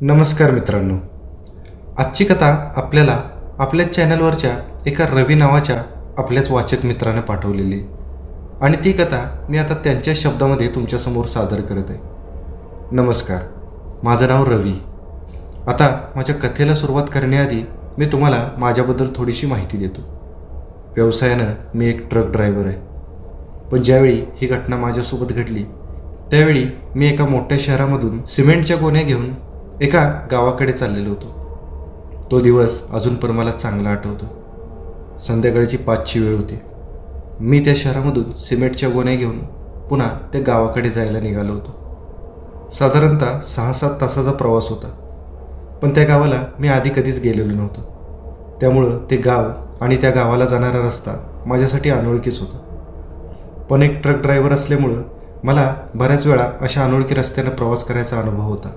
नमस्कार मित्रांनो. आजची कथा आपल्याला आपल्या चॅनलवरच्या एका रवी नावाच्या आपल्याच वाचक मित्रानं पाठवलेली आणि ती कथा मी आता त्यांच्या शब्दामध्ये तुमच्यासमोर सादर करत आहे. नमस्कार. माझं नाव रवी. आता माझ्या कथेला सुरुवात करण्याआधी मी तुम्हाला माझ्याबद्दल थोडीशी माहिती देतो. व्यवसायानं मी एक ट्रक ड्रायव्हर आहे. पण ज्यावेळी ही घटना माझ्यासोबत घडली त्यावेळी मी एका मोठ्या शहरामधून सिमेंटच्या गोण्या घेऊन एका गावाकडे चाललेलो होतो. तो दिवस अजून पण मला चांगला आठवतो. संध्याकाळची पाचची वेळ होती. मी त्या शहरामधून सिमेंटच्या गोण्या घेऊन पुन्हा त्या गावाकडे जायला निघालो होतो. साधारणतः सहा सात तासाचा प्रवास होता. पण त्या गावाला मी आधी कधीच गेलेलो नव्हतो. त्यामुळं ते गाव आणि त्या गावाला जाणारा रस्ता माझ्यासाठी अनोळखीच होता. पण एक ट्रक ड्रायव्हर असल्यामुळं मला बऱ्याच वेळा अशा अनोळखी रस्त्यानं प्रवास करायचा अनुभव होता.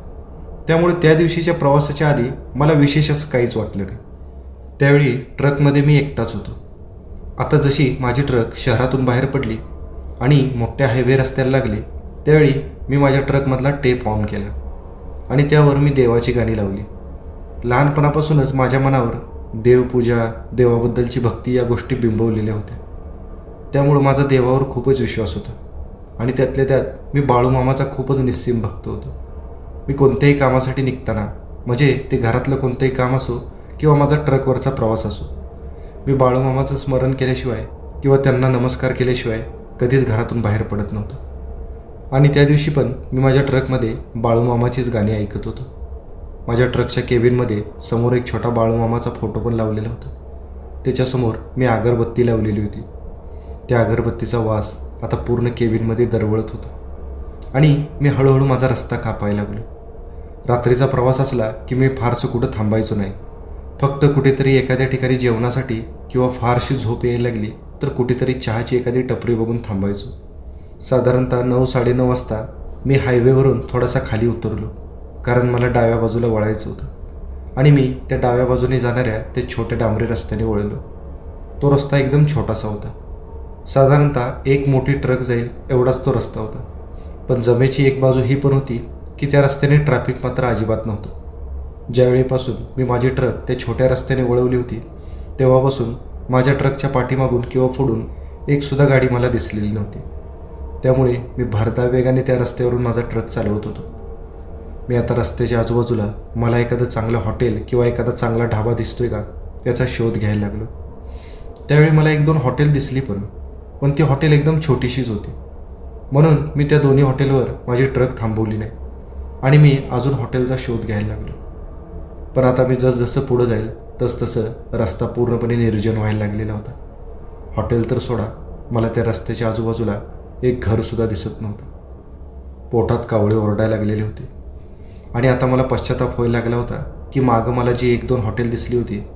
त्यामुळे त्या दिवशीच्या प्रवासाच्या आधी मला विशेष असं काहीच वाटलं नाही. त्यावेळी ट्रकमध्ये मी एकटाच होतो. आता जशी माझी ट्रक शहरातून बाहेर पडली आणि मोठ्या हायवे रस्त्याला लागले त्यावेळी मी माझ्या ट्रकमधला टेप ऑन केला आणि त्यावर मी देवाची गाणी लावली. लहानपणापासूनच माझ्या मनावर देवपूजा देवाबद्दलची भक्ती या गोष्टी बिंबवलेल्या होत्या. त्यामुळं माझा देवावर खूपच विश्वास होता आणि त्यातल्या त्यात मी बाळूमामाचा खूपच निस्सीम भक्त होतो. मी कोणत्याही कामासाठी निघताना म्हणजे ते घरातलं कोणतंही काम असो किंवा माझा ट्रकवरचा प्रवास असो मी बाळूमामाचं स्मरण केल्याशिवाय किंवा त्यांना नमस्कार केल्याशिवाय कधीच घरातून बाहेर पडत नव्हतो. आणि त्या दिवशी पण मी माझ्या ट्रकमध्ये बाळूमामाचीच गाणी ऐकत होतो. माझ्या ट्रकच्या केबिनमध्ये समोर एक छोटा बाळूमामाचा फोटो पण लावलेला होता. त्याच्यासमोर मी अगरबत्ती लावलेली होती. त्या अगरबत्तीचा वास आता पूर्ण केबिनमध्ये दरवळत होता. आणि मी हळूहळू माझा रस्ता कापायला लागलो. रात्रीचा प्रवास असला की मी फारसं कुठं थांबायचो नाही. फक्त कुठेतरी एखाद्या ठिकाणी जेवणासाठी किंवा फारशी झोप यायला लागली तर कुठेतरी चहाची एखादी टपरी बघून थांबायचो. साधारणतः नऊ साडेनऊ वाजता मी हायवेवरून थोडासा खाली उतरलो कारण मला डाव्या बाजूला वळायचं होतं. आणि मी त्या डाव्या बाजूने जाणाऱ्या त्या छोट्या डांबरी रस्त्याने वळलो. तो रस्ता एकदम छोटासा होता. साधारणतः एक मोठी ट्रक जाईल एवढाच तो रस्ता होता. पण जमेची एक बाजू ही पण होती की त्या रस्त्याने ट्रॅफिक मात्र अजिबात नव्हतं. ज्यावेळीपासून मी माझी ट्रक त्या छोट्या रस्त्याने वळवली होती तेव्हापासून माझ्या ट्रकच्या पाठीमागून किंवा फोडून एकसुद्धा गाडी मला दिसलेली नव्हती. त्यामुळे मी भरधाव वेगाने त्या रस्त्यावरून माझा ट्रक चालवत होतो. मी आता रस्त्याच्या आजूबाजूला मला एखादं चांगलं हॉटेल किंवा एखादा चांगला ढाबा दिसतोय का याचा शोध घ्यायला लागलो. त्यावेळी मला एक दोन हॉटेल दिसली पण पण ती हॉटेल एकदम छोटीशीच होती. म्हणून मी त्या दोन्ही हॉटेलवर माझी ट्रक थांबवली नाही. आणि मी अजून हॉटेलचा शोध घ्यायला लागलो. पण आता मी जसजसं पुढं जाईल तसतसं रस्ता पूर्णपणे निर्जन व्हायला लागलेला होता. हॉटेल तर सोडा मला त्या रस्त्याच्या आजूबाजूला एक घरसुद्धा दिसत नव्हतं. पोटात कावळे ओरडायला लागलेले होते. आणि आता मला पश्चाताप व्हायला लागला होता की मागं मला जी एक दोन हॉटेल दिसली होती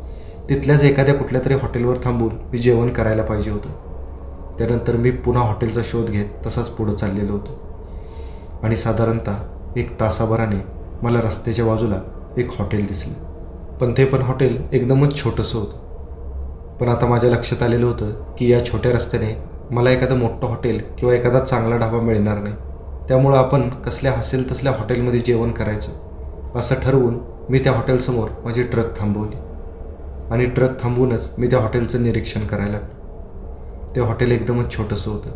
तिथल्याच एखाद्या कुठल्या तरी हॉटेलवर थांबून मी जेवण करायला पाहिजे होतं. त्यानंतर मी पुन्हा हॉटेलचा शोध घेत तसाच पुढं चाललेलो होतो. आणि साधारणतः एक तासाभराने मला रस्त्याच्या बाजूला एक हॉटेल दिसलं. पण ते पण हॉटेल एकदमच छोटंसं होतं. पण आता माझ्या लक्षात आलेलं होतं की या छोट्या रस्त्याने मला एखादं मोठं हॉटेल किंवा एखादा चांगला ढाबा मिळणार नाही. त्यामुळं आपण कसल्या हसेल तसल्या हॉटेलमध्ये जेवण करायचं असं ठरवून मी त्या हॉटेलसमोर माझी ट्रक थांबवली. आणि ट्रक थांबवूनच मी त्या हॉटेलचं निरीक्षण करायला ते हॉटेल एकदमच छोटंसं होतं.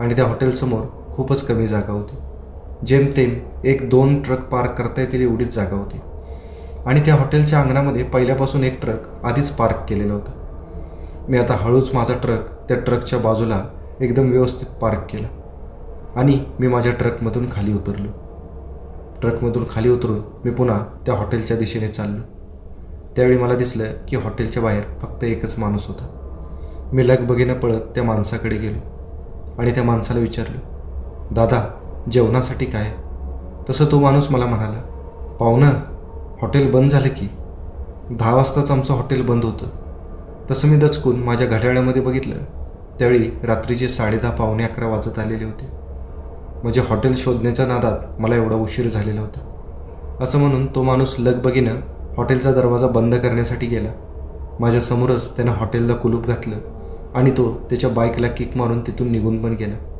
आणि त्या हॉटेलसमोर खूपच कमी जागा होती. जेमतेम एक दोन ट्रक पार्क करता येतील एवढीच जागा होती. आणि त्या हॉटेलच्या अंगणामध्ये पहिल्यापासून एक ट्रक आधीच पार्क केलेला होता. मी आता हळूच माझा ट्रक त्या ट्रकच्या बाजूला एकदम व्यवस्थित पार्क केला. आणि मी माझ्या ट्रकमधून खाली उतरलो. ट्रकमधून खाली उतरून मी पुन्हा त्या हॉटेलच्या दिशेने चाललो. त्यावेळी मला दिसलं की हॉटेलच्या बाहेर फक्त एकच माणूस होता. मी लगबगीनं पळत त्या माणसाकडे गेलो आणि त्या माणसाला विचारलं दादा जेवणासाठी काय? तसं तो माणूस मला म्हणाला पाहुणं हॉटेल बंद झालं की? दहा वाजताच आमचं हॉटेल बंद होतं. तसं मी दचकून माझ्या घड्याळामध्ये बघितलं. त्यावेळी रात्रीचे साडेदहा पावणे अकरा वाजत आलेले होते. म्हणजे हॉटेल शोधण्याच्या नादात मला एवढा उशीर झालेला होता. असं म्हणून तो माणूस लगबगीनं हॉटेलचा दरवाजा बंद करण्यासाठी गेला. माझ्यासमोरच त्यानं हॉटेलला कुलूप घातलं आणि तो त्याच्या बाईकला किक मारून तिथून निघून पण गेला.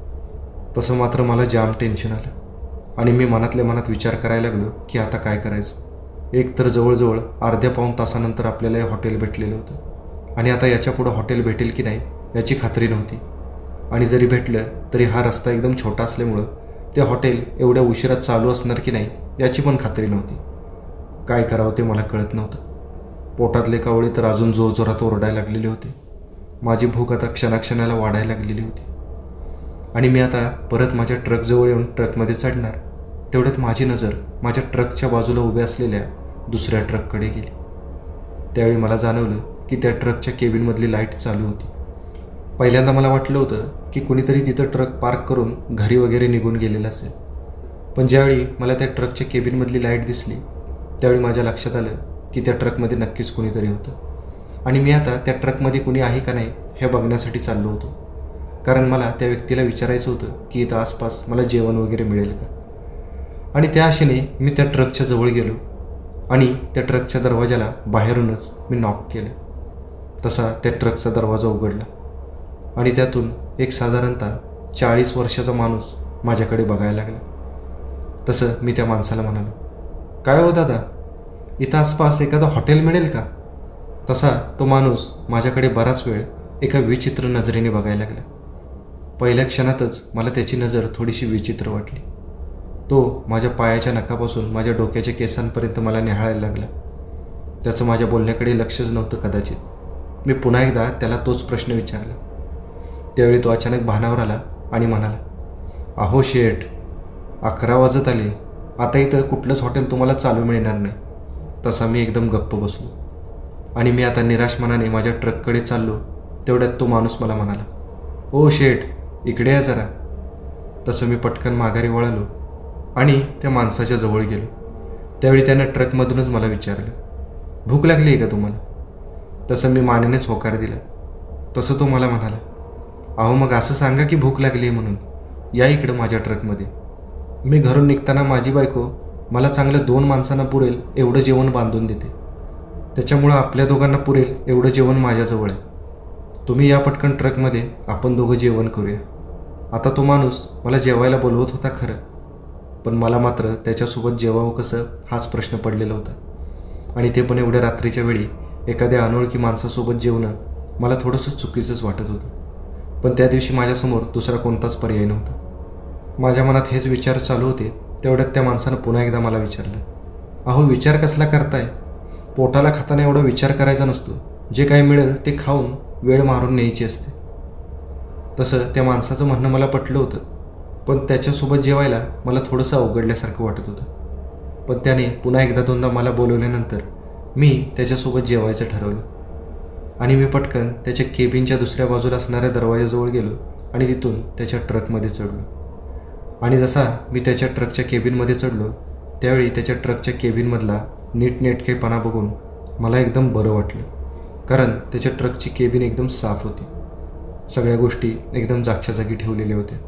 तसं मात्र मला जाम टेन्शन आलं. आणि मी मनातल्या मनात विचार करायला लागलो की आता काय करायचं? एक तर जवळजवळ अर्ध्या पाऊण तासानंतर आपल्याला हे हॉटेल भेटलेलं होतं. आणि आता याच्यापुढं हॉटेल भेटेल की नाही याची खात्री नव्हती. आणि जरी भेटलं तरी हा रस्ता एकदम छोटा असल्यामुळं ते हॉटेल एवढ्या उशिरात चालू असणार की नाही याची पण खात्री नव्हती. काय करावं ते मला कळत नव्हतं. पोटातले कावळे तर अजून जोरजोरात ओरडायला लागलेले होते. माझी भूक आता क्षणाक्षणाला वाढायला लागलेली होती. आणि मी आता परत माझ्या ट्रकजवळ येऊन ट्रकमध्ये चढणार. तेवढ्यात माझी नजर माझ्या ट्रकच्या बाजूला उभ्या असलेल्या दुसऱ्या ट्रककडे गेली. त्यावेळी मला जाणवलं की त्या ट्रकच्या केबिनमधली लाइट चालू होती. पहिल्यांदा मला वाटलं होतं की कुणीतरी तिथं ट्रक पार्क करून घरी वगैरे निघून गेलेलं असेल. पण ज्यावेळी मला त्या ट्रकच्या केबिनमधली लाइट दिसली त्यावेळी माझ्या लक्षात आलं की त्या ट्रकमध्ये नक्कीच कुणीतरी होतं. आणि मी आता त्या ट्रकमध्ये कुणी आहे का नाही हे बघण्यासाठी चाललो होतो. कारण मला त्या व्यक्तीला विचारायचं होतं की इथं आसपास मला जेवण वगैरे मिळेल का? आणि त्या आशेने मी त्या ट्रकच्या जवळ गेलो आणि त्या ट्रकच्या दरवाजाला बाहेरूनच मी नॉक केलं. तसा त्या ट्रकचा दरवाजा उघडला आणि त्यातून एक साधारणतः चाळीस वर्षाचा माणूस माझ्याकडे बघायला लागला. तसं मी त्या माणसाला म्हणालो काय हो दादा इथं आसपास एखादं हॉटेल मिळेल का? तसा तो माणूस माझ्याकडे बराच वेळ एका विचित्र नजरेने बघायला लागला. पहिल्या क्षणातच मला त्याची नजर थोडीशी विचित्र वाटली. तो माझ्या पायाच्या नखापासून माझ्या डोक्याच्या केसांपर्यंत मला निहाळायला लागला. त्याचं माझ्या बोलण्याकडे लक्षच नव्हतं कदाचित. मी पुन्हा एकदा त्याला तोच प्रश्न विचारला. त्यावेळी तो अचानक भानावर आला आणि म्हणाला अहो शेठ अकरा वाजत आले. आता इथं कुठलंच हॉटेल तुम्हाला चालू मिळणार नाही. तसा मी एकदम गप्प बसलो. आणि मी आता निराश मनाने माझ्या ट्रककडे चाललो तेवढ्यात तो माणूस मला म्हणाला ओ शेठ इकडे या जरा. तसं मी पटकन माघारी वळालो आणि त्या माणसाच्या जवळ गेलो. त्यावेळी त्यानं ट्रकमधूनच मला विचारलं भूक लागली आहे का तुम्हाला? तसं मी मानेनेच होकार दिला. तसं तो मला म्हणाला अहो मग असं सांगा की भूक लागली आहे म्हणून. या इकडं माझ्या ट्रकमध्ये. मी घरून निघताना माझी बायको मला चांगलं दोन माणसांना पुरेल एवढं जेवण बांधून देते. त्याच्यामुळं आपल्या दोघांना पुरेल एवढं जेवण माझ्याजवळ आहे. तुम्ही या पटकन ट्रकमध्ये आपण दोघं जेवण करूया. आता तो माणूस मला जेवायला बोलवत होता खरं. पण मला मात्र त्याच्यासोबत जेवावं कसं हाच प्रश्न पडलेला होता. आणि ते पण एवढ्या रात्रीच्या वेळी एखाद्या अनोळखी माणसासोबत जेवणं मला थोडंसं चुकीचंच वाटत होतं. पण त्या दिवशी माझ्यासमोर दुसरा कोणताच पर्याय नव्हता. माझ्या मनात हेच विचार चालू होते तेवढ्यात त्या माणसानं पुन्हा एकदा मला विचारलं अहो विचार कसला करताय? पोटाला खाताना एवढा विचार करायचा नसतो. जे काही मिळेल ते खाऊन वेळ मारून न्यायची असते. तसं त्या माणसाचं म्हणणं मला पटलं होतं. पण त्याच्यासोबत जेवायला मला थोडंसं अवघडल्यासारखं वाटत होतं. पण त्याने पुन्हा एकदा दोनदा मला बोलवल्यानंतर मी त्याच्यासोबत जेवायचं ठरवलं. आणि मी पटकन त्याच्या केबिनच्या दुसऱ्या बाजूला असणाऱ्या दरवाजाजवळ गेलो आणि तिथून त्याच्या ट्रकमध्ये चढलो. आणि जसा मी त्याच्या ट्रकच्या केबिनमध्ये चढलो त्यावेळी त्याच्या ट्रकच्या केबिनमधला नीटनेटकेपणा बघून मला एकदम बरं वाटलं. कारण त्याच्या ट्रकची केबिन एकदम साफ होती. सगळ्या गोष्टी एकदम जागच्या जागी ठेवलेल्या होत्या.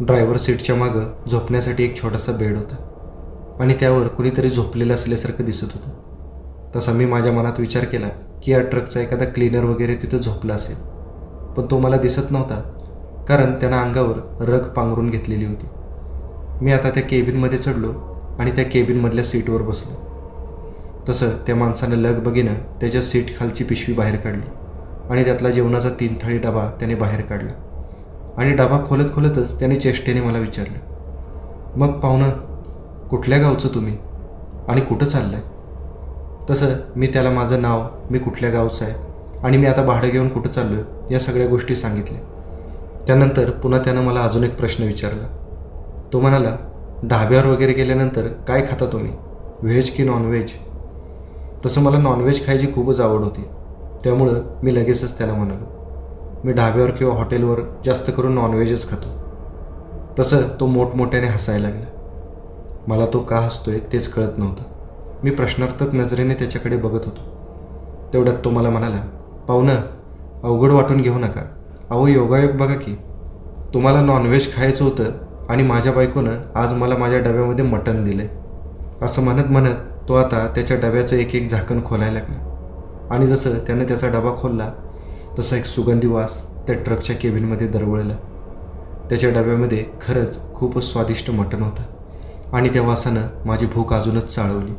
ड्रायव्हर सीटच्या मागं झोपण्यासाठी एक छोटासा बेड होता. आणि त्यावर कुणीतरी झोपलेलं असल्यासारखं दिसत होतं. तसा मी माझ्या मनात विचार केला की या ट्रकचा एखादा क्लीनर वगैरे तिथं झोपला असेल. पण तो मला दिसत नव्हता कारण त्यानं अंगावर रग पांघरून घेतलेली होती. मी आता त्या केबिनमध्ये चढलो आणि त्या केबिनमधल्या सीटवर बसलो. तसं त्या माणसानं लग बघीनं त्याच्या सीट खालची पिशवी बाहेर काढली. आणि त्यातला जेवणाचा तीन थाळी डबा त्याने बाहेर काढला. आणि डबा खोलत खोलतच त्याने चेष्टेने मला विचारलं मग पाहुणं कुठल्या गावचं तुम्ही? आणि कुठं चाललं आहे तसं मी त्याला माझं नाव मी कुठल्या गावचं आहे आणि मी आता भाडं घेऊन कुठं चाललो आहे या सगळ्या गोष्टी सांगितल्या. त्यानंतर पुन्हा त्यानं मला अजून एक प्रश्न विचारला. तो म्हणाला ढाब्यावर वगैरे गेल्यानंतर काय खाता तुम्ही? व्हेज की नॉनव्हेज? तसं मला नॉनव्हेज खायची खूपच आवड होती. त्यामुळं मी लगेचच त्याला म्हणालो. मी ढाब्यावर किंवा हॉटेलवर जास्त करून नॉनव्हेजच खातो. तसं तो मोठमोठ्याने हसायला लागला. मला तो का हसतोय तेच कळत नव्हतं. मी प्रश्नार्थक नजरेने त्याच्याकडे बघत होतो. तेवढ्यात तो मला म्हणाला पाहुणं अवघड वाटून घेऊ नका. अहो योगायोग बघा की. तुम्हाला नॉनव्हेज खायचं होतं आणि माझ्या बायकोनं आज मला माझ्या डब्यामध्ये मटण दिलं असं म्हणत म्हणत तो आता त्याच्या डब्याचं एक एक झाकण खोलायला लागला. आणि जसं त्यानं त्याचा डबा खोलला तसा एक सुगंधी वास त्या ट्रकच्या केबिनमध्ये दरवळला. त्याच्या डब्यामध्ये खरंच खूपच स्वादिष्ट मटण होतं आणि त्या वासानं माझी भूक अजूनच चाळवली.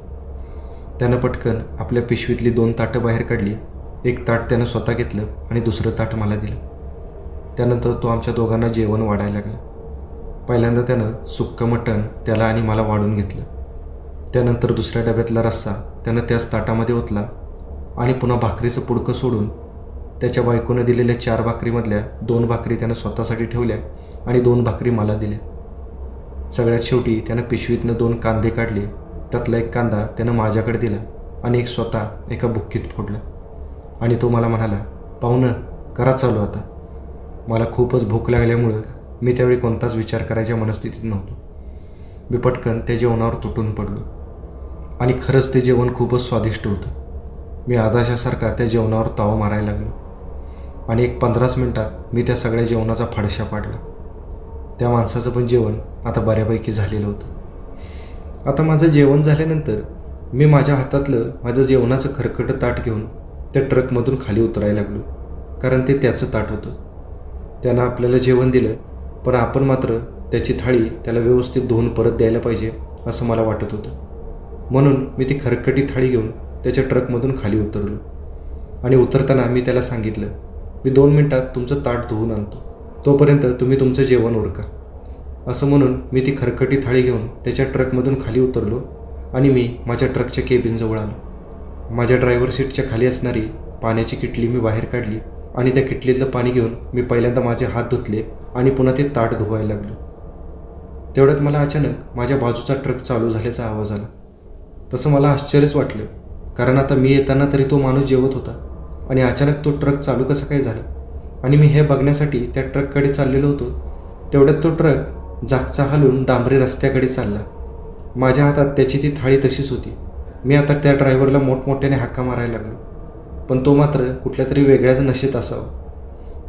त्यानं पटकन आपल्या पिशवीतली दोन ताटं बाहेर काढली एक ताट त्यानं स्वतः घेतलं आणि दुसरं ताट मला दिलं. त्यानंतर तो आमच्या दोघांना जेवण वाढायला लागला. पहिल्यांदा त्यानं सुक्कं मटण त्याला आणि मला वाढून घेतलं. त्यानंतर दुसऱ्या डब्यातला रस्सा त्यानं त्याच ताटामध्ये ओतला आणि पुन्हा भाकरीचं पुडकं सोडून त्याच्या बायकोनं दिलेल्या चार भाकरीमधल्या दोन भाकरी त्यानं स्वतःसाठी ठेवल्या आणि दोन भाकरी मला दिल्या. सगळ्यात शेवटी त्यानं पिशवीतनं दोन कांदे काढले. त्यातला एक कांदा त्यानं माझ्याकडे दिला आणि एक स्वतः एका बुक्कीत फोडला. आणि तो मला म्हणाला पाहुणं करा चालू आता. मला खूपच भूक लागल्यामुळं मी त्यावेळी कोणताच विचार करायच्या मनस्थितीत नव्हतो. मी पटकन त्या जेवणावर तुटून पडलो. आणि खरंच ते जेवण खूपच स्वादिष्ट होतं. मी आदाशासारखा त्या जेवणावर ताव मारायला लागलो. आणि एक पंधराच मिनटात मी त्या सगळ्या जेवणाचा फाडशा पाडला. त्या माणसाचं पण जेवण आता बऱ्यापैकी झालेलं होतं. आता माझं जेवण झाल्यानंतर मी माझ्या हातातलं माझं जेवणाचं खरकट ताट घेऊन त्या ट्रकमधून खाली उतरायला लागलो. कारण ते त्याचं ताट होतं. त्यानं आपल्याला जेवण दिलं पण आपण मात्र त्याची थाळी त्याला व्यवस्थित धुवून परत द्यायला पाहिजे असं मला वाटत होतं. म्हणून मी ती खरकटी थाळी घेऊन त्याच्या ट्रकमधून खाली उतरलो. आणि उतरताना मी त्याला सांगितलं मी दोन मिनटात तुमचं ताट धुवून आणतो. तोपर्यंत तुम्ही तुमचं जेवण उरका. असं म्हणून मी ती खरकटी थाळी घेऊन त्याच्या ट्रकमधून खाली उतरलो आणि मी माझ्या ट्रकच्या केबिनजवळ आलो. माझ्या ड्रायव्हर सीटच्या खाली असणारी पाण्याची किटली मी बाहेर काढली आणि त्या किटलीतलं पाणी घेऊन मी पहिल्यांदा माझे हात धुतले आणि पुन्हा ते ताट धुवायला लागलो. तेवढ्यात मला अचानक माझ्या बाजूचा ट्रक चालू झाल्याचा आवाज आला. तसं मला आश्चर्यच वाटलं कारण आता मी येताना तरी तो माणूस जेवत होता आणि अचानक तो ट्रक चालू कसं काय झाला? आणि मी हे बघण्यासाठी त्या ट्रककडे चाललेलो होतो. तेवढ्यात तो ट्रक जागचा हलून डांबरी रस्त्याकडे चालला. माझ्या हातात त्याची ती थाळी तशीच होती. मी आता त्या ड्रायव्हरला मोठमोठ्याने हाका मारायला लागलो. पण तो मात्र कुठल्या तरी वेगळ्याच नशेत असावा.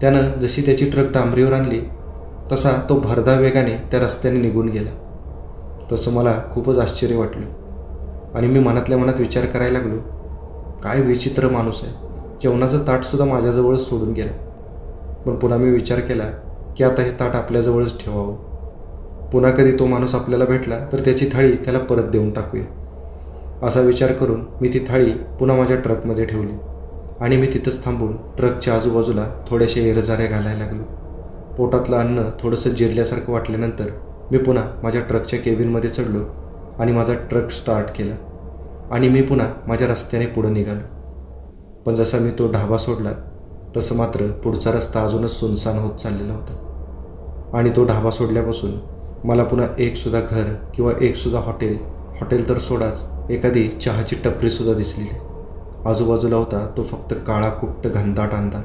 त्यानं जशी त्याची ट्रक डांबरीवर आणली तसा तो भरधा वेगाने त्या रस्त्याने निघून गेला. तसं मला खूपच आश्चर्य वाटलं. आणि मी मनातल्या मनात विचार करायला लागलो काय विचित्र माणूस आहे. जेवणाचं ताटसुद्धा माझ्याजवळच सोडून गेला. पण पुन्हा मी विचार केला की आता हे ताट आपल्याजवळच ठेवावं. पुन्हा कधी तो माणूस आपल्याला भेटला तर त्याची थाळी त्याला परत देऊन टाकूया. असा विचार करून मी ती थाळी पुन्हा माझ्या ट्रकमध्ये ठेवली आणि मी तिथंच थांबून ट्रकच्या आजूबाजूला थोड्याशा एरझाऱ्या घालायला लागलो. पोटातलं अन्न थोडंसं जिरल्यासारखं वाटल्यानंतर मी पुन्हा माझ्या ट्रकच्या केबिनमध्ये चढलो आणि माझा ट्रक स्टार्ट केला. आणि मी पुन्हा माझ्या रस्त्याने पुढं निघालो. पण जसा मी तो ढाबा सोडला तसं मात्र पुढचा रस्ता अजूनच सुनसान होत चाललेला होता. आणि तो ढाबा सोडल्यापासून मला पुन्हा एकसुद्धा घर किंवा एकसुद्धा हॉटेल हॉटेल तर सोडाच एखादी चहाची टपरीसुद्धा दिसली आजूबाजूला होता तो फक्त काळा कुट्ट घनदाट अंधार.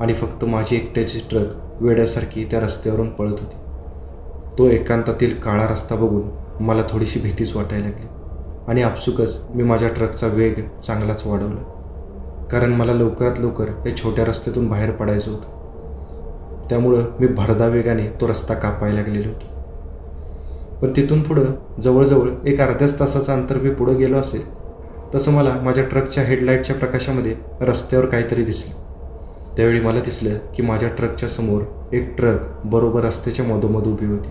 आणि फक्त माझी एकट्याची ट्रक वेड्यासारखी त्या रस्त्यावरून पळत होती. तो एकांतातील काळा रस्ता बघून मला थोडीशी भीतीच वाटायला लागली. आणि आपसुकच मी माझ्या ट्रकचा वेग चांगलाच वाढवला. कारण मला लवकरात लवकर या छोट्या रस्त्यातून बाहेर पडायचं होतं. त्यामुळं मी भरदा वेगाने तो रस्ता कापायला लागलेलो होतो. पण तिथून पुढं जवळजवळ एक अर्ध्याच तासाचं अंतर मी पुढं गेलो असेल तसं मला माझ्या ट्रकच्या हेडलाईटच्या प्रकाशामध्ये रस्त्यावर काहीतरी दिसलं. त्यावेळी मला दिसलं की माझ्या ट्रकच्या समोर एक ट्रक बरोबर रस्त्याच्या मधोमध उभी होती.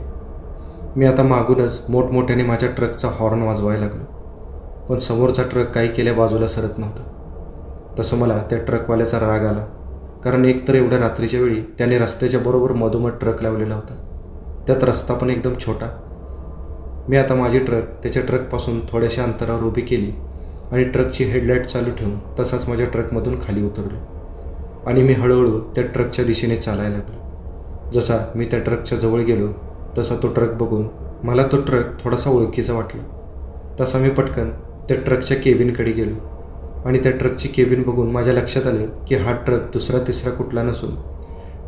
मी आता मागूनच मोठमोठ्याने माझ्या ट्रकचा हॉर्न वाजवायला लागलो. पण समोरचा ट्रक काही केल्या बाजूला सरत नव्हता. तसं मला त्या ट्रकवाल्याचा राग आला कारण एकतर एवढ्या रात्रीच्या वेळी त्याने रस्त्याच्या बरोबर मधोमध ट्रक लावलेला होता. त्यात रस्ता पण एकदम छोटा. मी आता माझी ट्रक त्याच्या ट्रकपासून थोड्याशा अंतरावर उभी केली आणि ट्रकची हेडलाईट चालू ठेवून तसाच माझ्या ट्रकमधून खाली उतरलो. आणि मी हळूहळू त्या ट्रकच्या दिशेने चालायला लागलो. जसा मी त्या ट्रकच्या जवळ गेलो तसा तो ट्रक बघून मला तो ट्रक थोडासा ओळखीचा वाटला. तसा मी पटकन त्या ट्रकच्या केबिनकडे गेलो आणि त्या ट्रकची केबिन बघून माझ्या लक्षात आलं की हा ट्रक दुसरा तिसरा कुठला नसून.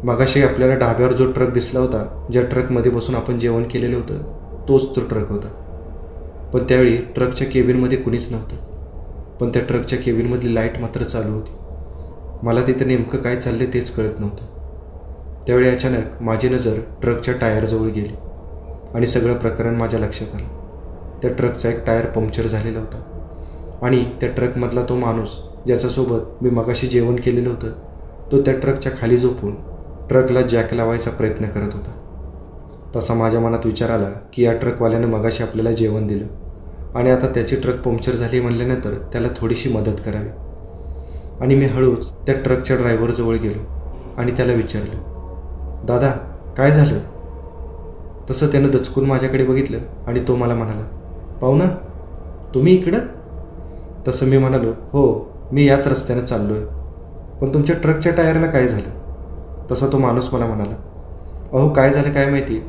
मगाशी आपल्याला डाब्यावर जो ट्रक दिसला होता ज्या ट्रकमध्ये बसून आपण जेवण केलेलं होतं तोच तो ट्रक होता. पण त्यावेळी ट्रकच्या केबिनमध्ये कुणीच नव्हतं. पण त्या ट्रकच्या केबिनमधली लाइट मात्र चालू होती. मला तिथं नेमकं काय चाललं तेच कळत नव्हतं. त्यावेळी अचानक माझी नजर ट्रकच्या टायरजवळ गेली आणि सगळं प्रकरण माझ्या लक्षात आलं. त्या ट्रकचा एक टायर पंक्चर झालेला होता आणि त्या ट्रकमधला तो माणूस ज्याच्यासोबत मी मगाशी जेवण केलेलं होतं तो त्या ट्रकच्या खाली झोपून ट्रकला जॅक लावायचा प्रयत्न करत होता. तसा माझ्या मनात विचार आला की या ट्रकवाल्यानं मगाशी आपल्याला जेवण दिलं आणि आता त्याची ट्रक पंक्चर झाली म्हणल्यानंतर त्याला थोडीशी मदत करावी. आणि मी हळूच त्या ट्रकच्या ड्रायव्हरजवळ गेलो आणि त्याला विचारलं दादा काय झालं? तसं त्यानं दचकून माझ्याकडे बघितलं आणि तो मला म्हणाला पाहुणा तुम्ही इकडं? तसं मी म्हणालो हो मी याच रस्त्यानं चाललो आहे पण तुमच्या ट्रकच्या टायरला काय झालं? तसा तो माणूस मला म्हणाला अहो काय झालं काय माहिती?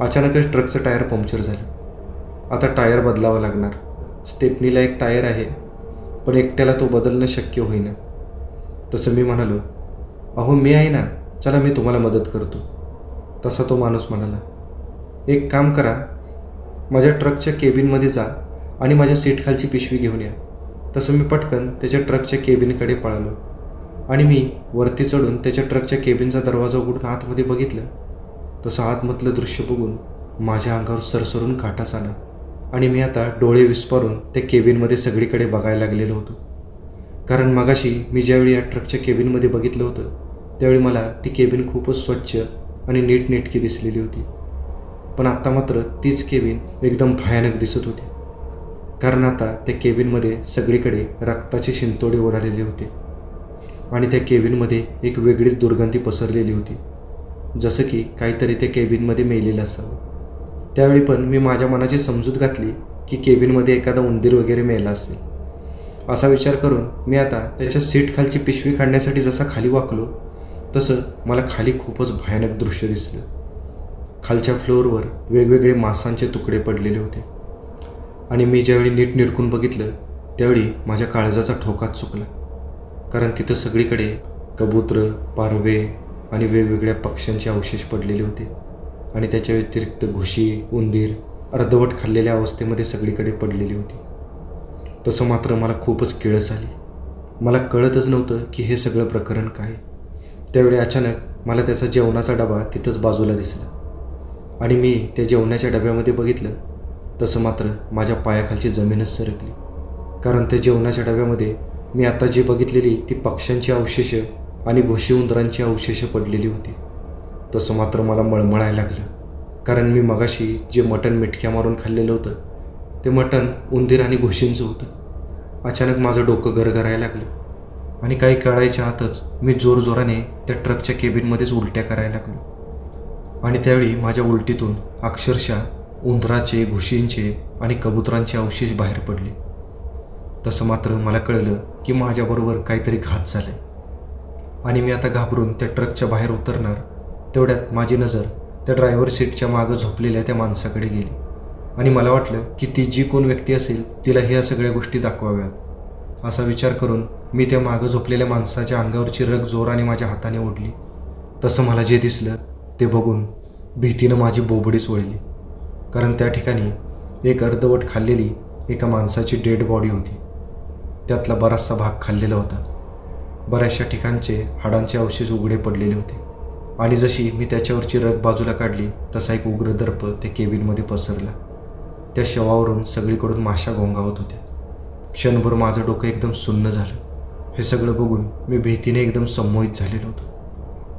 अचानकच ट्रकचं टायर पंक्चर झालं. आता टायर बदलावं लागणार. स्टेपनीला एक टायर आहे पण एकट्याला तो बदलणं शक्य होईना. तसं मी म्हणालो अहो मी आहे ना चला मी तुम्हाला मदत करतो. तसा तो माणूस म्हणाला एक काम करा माझ्या ट्रकच्या केबिनमध्ये जा आणि माझ्या सीटखालची पिशवी घेऊन या. तसं मी पटकन त्याच्या ट्रकच्या केबिनकडे पळालो आणि मी वरती चढून त्याच्या ट्रकच्या केबिनचा दरवाजा उघडून आतमध्ये बघितलं. तसं आतमधलं दृश्य बघून माझ्या अंगावर सरसरून काटाच आला आणि मी आता डोळे विस्पारून त्या केबिनमध्ये सगळीकडे बघायला लागलेलो होतो. कारण मगाशी मी ज्यावेळी या ट्रकच्या केबिनमध्ये बघितलं होतं त्यावेळी मला ती केबिन खूपच स्वच्छ आणि नीटनेटकी दिसलेली होती. पण आत्ता मात्र तीच केबिन एकदम भयानक दिसत होती. कारण आता त्या केबिनमध्ये सगळीकडे रक्ताचे शिंतोडे ओढालेले होते. आणि त्या केबिनमध्ये एक वेगळीच दुर्गंधी पसरलेली होती. जसं की काहीतरी त्या केबिनमध्ये मेलेलं असावं. त्यावेळी पण मी माझ्या मनाची समजूत घातली की केबिनमध्ये एखादा उंदीर वगैरे मेला असेल. असा विचार करून मी आता त्याच्या सीट खालची पिशवी काढण्यासाठी जसा खाली वाकलो तसं मला खाली खूपच भयानक दृश्य दिसलं. खालच्या फ्लोअरवर वेगवेगळे मांसांचे तुकडे पडलेले होते. आणि मी ज्यावेळी नीट निरकून बघितलं त्यावेळी माझ्या काळजाचा ठोकाच चुकला. कारण तिथं सगळीकडे कबूतर पारवे आणि वेगवेगळ्या पक्ष्यांचे अवशेष पडलेले होते. आणि त्याच्या व्यतिरिक्त घुशी उंदीर अर्धवट खाल्लेल्या अवस्थेमध्ये सगळीकडे पडलेली होती. तसं मात्र मला खूपच किळस आली मला कळतच नव्हतं की हे सगळं प्रकरण काय. त्यावेळी अचानक मला त्याचा जेवणाचा डबा तिथंच बाजूला दिसला. आणि मी त्या जेवणाच्या डब्यामध्ये बघितलं तसं मात्र माझ्या पायाखालची जमीनच सरकली. कारण त्या जेवणाच्या डब्यामध्ये मी आता जी बघितलेली ती पक्ष्यांची अवशेषं आणि घोशी उंदरांची अवशेषं पडलेली होती. तसं मात्र मला मळमळायला लागलं. कारण मी मगाशी जे मटण मिटक्या मारून खाल्लेलं होतं ते मटण उंदीर आणि घोशींचं होतं. अचानक माझं डोकं गरगरायला लागलं. आणि काही कळायच्या आतच मी जोरजोराने त्या ट्रकच्या केबिनमध्येच उलट्या करायला लागलो. आणि त्यावेळी माझ्या उलटीतून अक्षरशः उंदराचे घुशींचे आणि कबुतरांचे अवशेष बाहेर पडले. तसं मात्र मला कळलं की माझ्याबरोबर काहीतरी घात झालं आणि मी आता घाबरून त्या ट्रकच्या बाहेर उतरणार तेवढ्यात माझी नजर त्या ड्रायव्हर सीटच्या मागं झोपलेल्या त्या माणसाकडे गेली. आणि मला वाटलं की ती जी कोण व्यक्ती असेल तिला ह्या सगळ्या गोष्टी दाखवाव्यात असा विचार करून मी त्या मागं झोपलेल्या माणसाच्या अंगावरची रग जोराने माझ्या हाताने ओढली. तसं मला जे दिसलं ते बघून भीतीनं माझी बोबडीच वळली कारण त्या ठिकाणी एक अर्धवट खाल्लेली एका माणसाची डेड बॉडी होती. त्यातला बराचसा भाग खाल्लेला होता. बऱ्याचशा ठिकाणचे हाडांचे अवशेष उघडे पडलेले होते. आणि जशी मी त्याच्यावरची रग बाजूला काढली तसा एक उग्र दर्प त्या केबिनमध्ये पसरला. त्या शवावरून सगळीकडून माशा घोंगावत होत्या. क्षणभर माझं डोकं एकदम सुन्न झालं. हे सगळं बघून मी भीतीने एकदम संमोहित झालेलो होतो.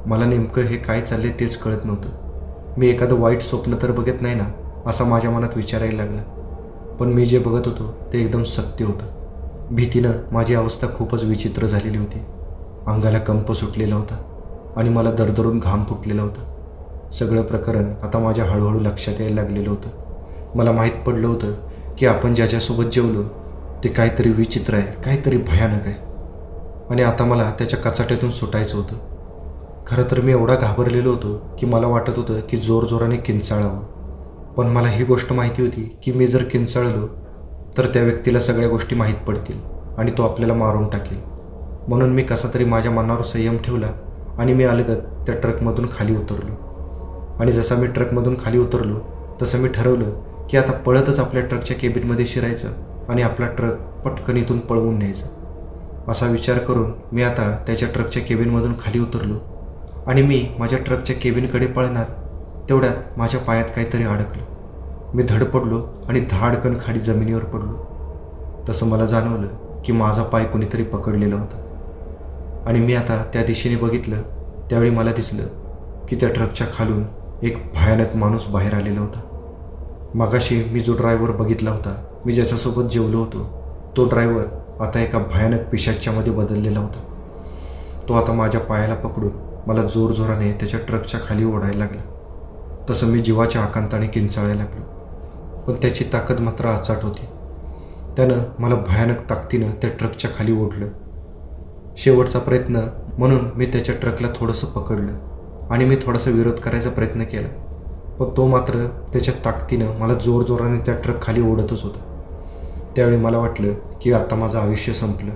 मला नेमकं हे काय चालले तेच कळत नव्हतं. मी एखादं वाईट स्वप्न तर बघत नाही ना असा माझ्या मनात विचारायला लागला. पण मी जे बघत होतो ते एकदम सत्य होतं. भीतीनं माझी अवस्था खूपच विचित्र झालेली होती. अंगाला कंप सुटलेला होता आणि मला दरदरून घाम फुटलेला होता. सगळं प्रकरण आता माझ्या हळूहळू लक्षात यायला लागलेलं होतं. मला माहीत पडलं होतं की आपण ज्याच्यासोबत जेवलो ते काहीतरी विचित्र आहे काहीतरी भयानक आहे. आणि आता मला त्याच्या कचाट्यातून सुटायचं होतं. खरं तर मी एवढा घाबरलेलो होतो की मला वाटत होतं की जोरजोराने किंचाळावं. पण मला ही गोष्ट माहिती होती की मी जर किंचाळलो तर त्या व्यक्तीला सगळ्या गोष्टी माहीत पडतील आणि तो आपल्याला मारून टाकेल. म्हणून मी कसा तरी माझ्या मनावर संयम ठेवला आणि मी अलगत त्या ट्रकमधून खाली उतरलो. आणि जसा मी ट्रकमधून खाली उतरलो तसं मी ठरवलं की आता पळतच आपल्या ट्रकच्या केबिनमध्ये शिरायचं आणि आपला ट्रक पटकन इथून पळवून न्यायचा. असा विचार करून मी आता त्याच्या ट्रकच्या केबिनमधून खाली उतरलो. आणि मी माझ्या ट्रकच्या केबिनकडे पळणार तेवढ्यात माझ्या पायात काहीतरी अडकलं. मी धडपडलो आणि धाडकन खाली जमिनीवर पडलो. तसं मला जाणवलं की माझा पाय कोणीतरी पकडलेला होता. आणि मी आता त्या दिशेने बघितलं त्यावेळी मला दिसलं की त्या ट्रकच्या खालून एक भयानक माणूस बाहेर आलेला होता. मगाशी मी जो ड्रायव्हर बघितला होता मी ज्याच्यासोबत जेवलो होतो तो ड्रायव्हर आता एका भयानक पिशाच्यामध्ये बदललेला होता. तो आता माझ्या पायाला पकडून मला जोरजोराने त्याच्या ट्रकच्या खाली ओढायला लागला. तसं मी जीवाच्या आकांताने किंचाळायला लागलो. पण त्याची ताकद मात्र अचाट होती. त्यानं मला भयानक ताकदीनं त्या ट्रकच्या खाली ओढलं. शेवटचा प्रयत्न म्हणून मी त्याच्या ट्रकला थोडंसं पकडलं आणि मी थोडासा विरोध करायचा प्रयत्न केला. पण तो मात्र त्याच्या ताकदीनं मला जोरजोराने त्या ट्रक खाली ओढतच होता. त्यावेळी मला वाटलं की आता माझं आयुष्य संपलं.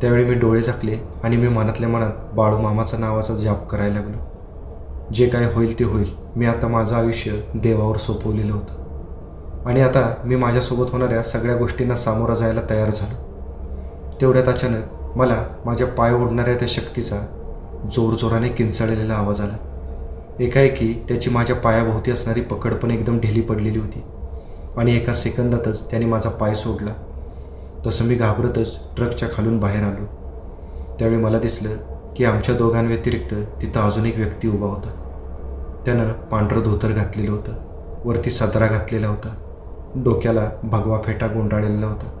त्यावेळी मी डोळे झाकले आणि मी मनातल्या मनात बाळू मामाचा नावाचा जाप करायला लागलो. जे काय होईल ते होईल. मी आता माझं आयुष्य देवावर सोपवलेलं होतं. आणि आता मी माझ्यासोबत होणाऱ्या सगळ्या गोष्टींना सामोरं जायला तयार झालो. तेवढ्यात अचानक मला माझ्या पाय ओढणाऱ्या त्या शक्तीचा जोरजोराने किंचाळलेला आवाज आला. एकाएकी त्याची माझ्या पायाभोवती असणारी पकड पण एकदम ढिली पडलेली होती. आणि एका सेकंदातच त्याने माझा पाय सोडला. तसं मी घाबरतच ट्रकच्या खालून बाहेर आलो. त्यावेळी मला दिसलं की आमच्या दोघांव्यतिरिक्त तिथं अजून एक व्यक्ती उभा होता. त्यानं पांढरं धोतर घातलेलं होतं. वरती सदरा घातलेला होता. डोक्याला भगवा फेटा गुंडाळलेला होता.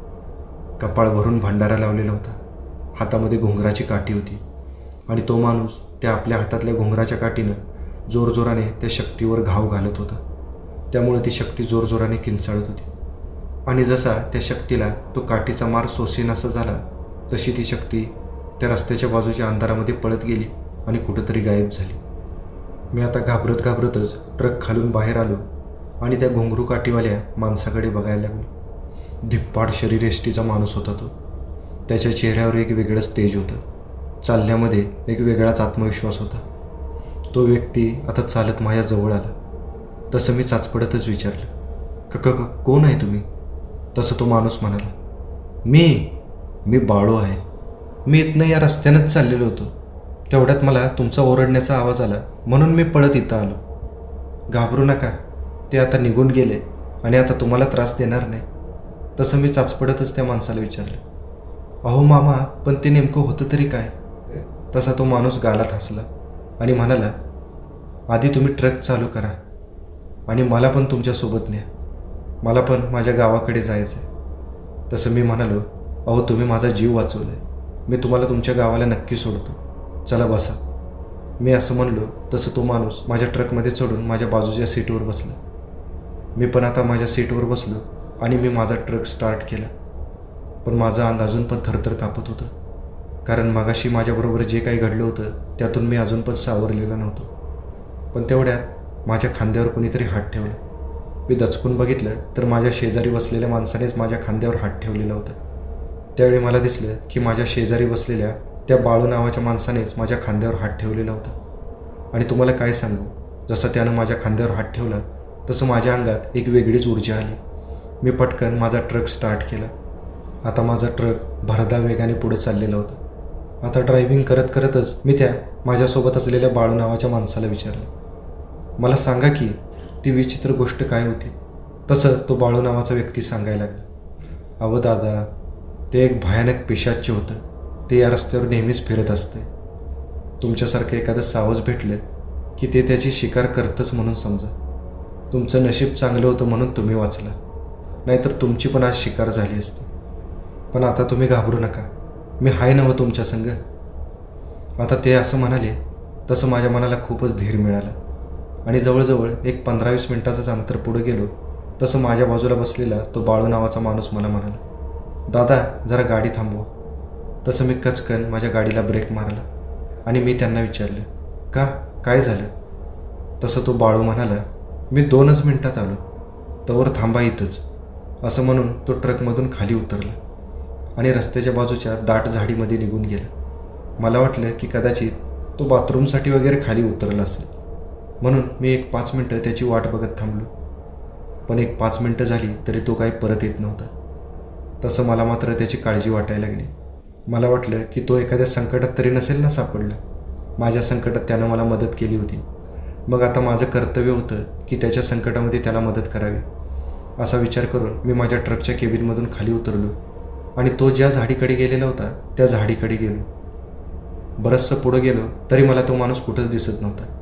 कपाळ भरून भंडारा लावलेला होता. हातामध्ये घुंगराची काठी होती. आणि तो माणूस त्या आपल्या हातातल्या घुंगराच्या काठीनं जोरजोराने त्या शक्तीवर घाव घालत होता. त्यामुळे ती शक्ती जोरजोराने किंचाळत होती. आणि जसा त्या शक्तीला तो काठीचा मार सोसेनासा झाला तशी ती शक्ती त्या रस्त्याच्या बाजूच्या अंधारामध्ये पळत गेली आणि कुठंतरी गायब झाली. मी आता घाबरत घाबरतच ट्रक खालून बाहेर आलो आणि त्या घुंगरू काठीवाल्या माणसाकडे बघायला लागलो. धिप्पाड शरीर एष्टीचा माणूस होता तो. त्याच्या चेहऱ्यावर एक वेगळंच तेज होतं. चालण्यामध्ये एक वेगळाच आत्मविश्वास होता. तो व्यक्ती आता चालत माझ्या जवळ आला. तसं मी चाचपडतच विचारलं. क क कोण आहे तुम्ही? तसं तो माणूस म्हणाला. मी मी बाळू आहे. मी इथनं या रस्त्यानंच चाललेलो होतो. तेवढ्यात मला तुमचा ओरडण्याचा आवाज आला म्हणून मी पळत इथं आलो. घाबरू नका ते आता निघून गेले आणि आता तुम्हाला त्रास देणार नाही. तसं मी चाचपडतच त्या माणसाला विचारलं. अहो मामा पण ते नेमकं होतं तरी काय? तसा तो माणूस गालात हसला आणि म्हणाला आधी तुम्ही ट्रक चालू करा. आणि मला पण तुमच्यासोबत न्या. मला पण माझ्या गावाकडे जायचं आहे तसं मी म्हणालो अहो तुम्ही माझा जीव वाचवला आहे मी तुम्हाला तुमच्या गावाला नक्की सोडतो. चला बसा. मी असं म्हणलो तसं तो माणूस माझ्या ट्रकमध्ये चढून माझ्या बाजूच्या सीटवर बसला. मी पण आता माझ्या सीटवर बसलो आणि मी माझा ट्रक स्टार्ट केला. पण माझं अंग अजून पण थरथर कापत होतं. कारण मगाशी माझ्याबरोबर जे काही घडलं होतं त्यातून मी अजून पण सावरलेला नव्हतो. पण तेवढ्यात माझ्या खांद्यावर कोणीतरी हात ठेवला. मी दचकून बघितलं तर माझ्या शेजारी बसलेल्या माणसानेच माझ्या खांद्यावर हात ठेवलेला होता. त्यावेळी मला दिसलं की माझ्या शेजारी बसलेल्या त्या बाळू नावाच्या माणसानेच माझ्या खांद्यावर हात ठेवलेला होता. आणि तुम्हाला काय सांगू? जसं त्यानं माझ्या खांद्यावर हात ठेवला तसं माझ्या अंगात एक वेगळीच ऊर्जा आली. मी पटकन माझा ट्रक स्टार्ट केला. आता माझा ट्रक भरदा वेगाने पुढे चाललेला होता. आता ड्रायव्हिंग करत करतच मी त्या माझ्यासोबत असलेल्या बाळू नावाच्या माणसाला विचारलं. मला सांगा की ती विचित्र गोष्ट काय होती? तसं तो बाळू नावाचा व्यक्ती सांगायला लागला. अहो दादा ते एक भयानक पिशाच्य होतं. ते या रस्त्यावर नेहमीच फिरत असते. तुमच्यासारखं एखादं सावज भेटलं की ते त्याची शिकार करतंच म्हणून समजा. तुमचं नशीब चांगलं होतं म्हणून तुम्ही वाचला. नाहीतर तुमची पण आज शिकार झाली असती. पण आता तुम्ही घाबरू नका. मी हाय नवं तुमच्या संग. आता ते असं म्हणाले तसं माझ्या मनाला खूपच धीर मिळाला. आणि जवळजवळ एक पंधरा वीस मिनिटाचंच अंतर पुढे गेलो. तसं माझ्या बाजूला बसलेला तो बाळू नावाचा माणूस मला म्हणाला दादा जरा गाडी थांबवा. तसं मी कचकन माझ्या गाडीला ब्रेक मारला आणि मी त्यांना विचारलं का? काय झालं? तसं तो बाळू म्हणाला मी दोनच मिनटात आलो तवर थांबा इथंच. असं म्हणून तो ट्रकमधून खाली उतरला आणि रस्त्याच्या बाजूच्या दाट झाडीमध्ये निघून गेला. मला वाटलं की कदाचित तो बाथरूमसाठी वगैरे खाली उतरला असेल. म्हणून मी एक पाच मिनटं त्याची वाट बघत थांबलो. पण एक पाच मिनटं झाली तरी तो काही परत येत नव्हता. तसं मला मात्र त्याची काळजी वाटायला लागली. मला वाटलं की तो एखाद्या संकटात तरी नसेल ना सापडला. माझ्या संकटात त्यानं मला मदत केली होती. मग आता माझं कर्तव्य होतं की त्याच्या संकटामध्ये त्याला मदत करावी. असा विचार करून मी माझ्या ट्रकच्या केबिनमधून खाली उतरलो आणि तो ज्या झाडीकडे गेलेला होता त्या झाडीकडे गेलो. बरंचसं पुढं गेलो तरी मला तो माणूस कुठंच दिसत नव्हता.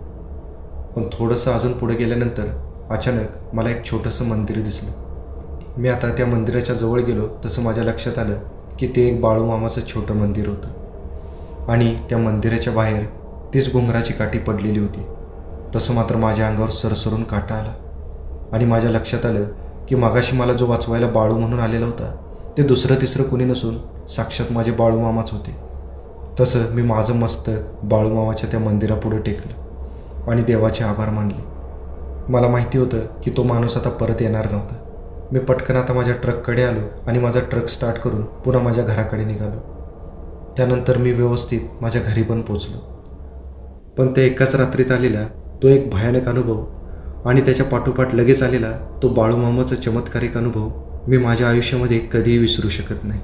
पण थोडंसं अजून पुढे गेल्यानंतर अचानक मला एक छोटंसं मंदिर दिसलं. मी आता त्या मंदिराच्या जवळ गेलो तसं माझ्या लक्षात आलं की ते एक बाळूमामाचं छोटं मंदिर होतं. आणि त्या मंदिराच्या बाहेर तीच घुंगराची काठी पडलेली होती. तसं मात्र माझ्या अंगावर सरसरून काटा आला. आणि माझ्या लक्षात आलं की मागाशी मला जो वाचवायला बाळू म्हणून आलेला होता ते दुसरं तिसरं कुणी नसून साक्षात माझे बाळूमामाच होते. तसं मी माझं मस्तक बाळूमामाच्या त्या मंदिरापुढे टेकलं. आणि देवाचे आभार मानले. मला माहिती होतं की तो माणूस आता परत येणार नव्हता. मी पटकन आता माझ्या ट्रककडे आलो आणि माझा ट्रक स्टार्ट करून पुन्हा माझ्या घराकडे निघालो. त्यानंतर मी व्यवस्थित माझ्या घरी पण पोचलो. पण ते एकाच रात्रीत आलेला तो एक भयानक अनुभव आणि त्याच्या पाठोपाठ लगेच आलेला तो बाळूमामाचा चमत्कारिक अनुभव मी माझ्या आयुष्यामध्ये कधीही विसरू शकत नाही.